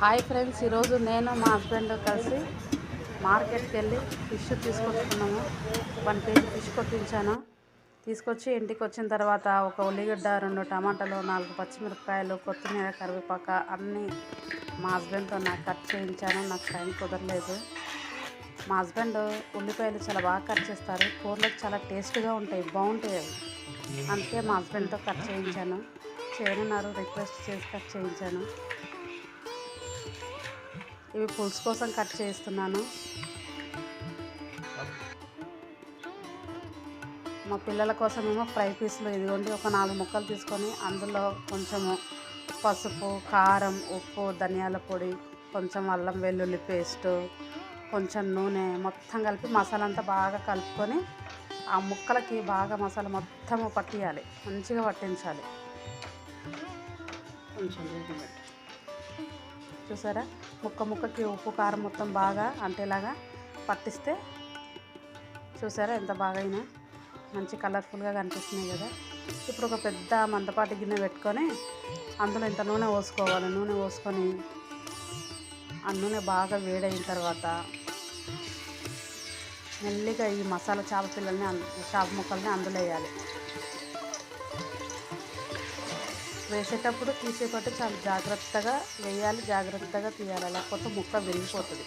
Hi friends ఈరోజు నేను మా హస్బెండ్ కలిసి మార్కెట్కి వెళ్ళి ఫిష్ తీసుకొచ్చుకున్నాము. వన్ కేజీ ఫిష్ కొట్టించాను. తీసుకొచ్చి ఇంటికి వచ్చిన తర్వాత ఒక ఉల్లిగడ్డ రెండు టమాటాలు నాలుగు పచ్చిమిరపకాయలు కొత్తిమీర కరివేపాక అన్నీ మా హస్బెండ్తో నాకు కట్ చేయించాను. నాకు టైం కుదరలేదు. మా హస్బెండ్ ఉల్లిపాయలు చాలా బాగా కట్ చేస్తారు. కూరలకు చాలా టేస్ట్గా ఉంటాయి బాగుంటాయి అందుకే మా హస్బెండ్తో కట్ చేయించాను. చేయనున్నారు రిక్వెస్ట్ చేసి కట్ చేయించాను. ఇవి పులుసు కోసం కట్ చేస్తున్నాను. మా పిల్లల కోసమేమో ఫ్రై పీసులు ఇదిగోండి ఒక నాలుగు ముక్కలు తీసుకొని అందులో కొంచెము పసుపు కారం ఉప్పు ధనియాల పొడి కొంచెం అల్లం వెల్లుల్లి పేస్ట్ కొంచెం నూనె మొత్తం కలిపి మసాలా అంతా బాగా కలుపుకొని ఆ ముక్కలకి బాగా మసాలా మొత్తము పట్టియాలి మంచిగా పట్టించాలి. కొంచెం చూసారా? ముక్క ముక్కకి ఉప్పు కారం మొత్తం బాగా అంటేలాగా పట్టిస్తే చూసారా ఎంత బాగా అయినా మంచి కలర్ఫుల్గా కనిపిస్తున్నాయి కదా. ఇప్పుడు ఒక పెద్ద మందపాటి గిన్నె పెట్టుకొని అందులో ఇంత నూనె పోసుకోవాలి. నూనె పోసుకొని ఆ నూనె బాగా వేడైన తర్వాత మెల్లిగా ఈ మసాలా చేప పిల్లల్ని చేప ముక్కల్ని అందులో వేయాలి. వేసేటప్పుడు తీసేపట్టు చాలా జాగ్రత్తగా వేయాలి జాగ్రత్తగా తీయాలి. లేకపోతే ముక్క విరిగిపోతుంది.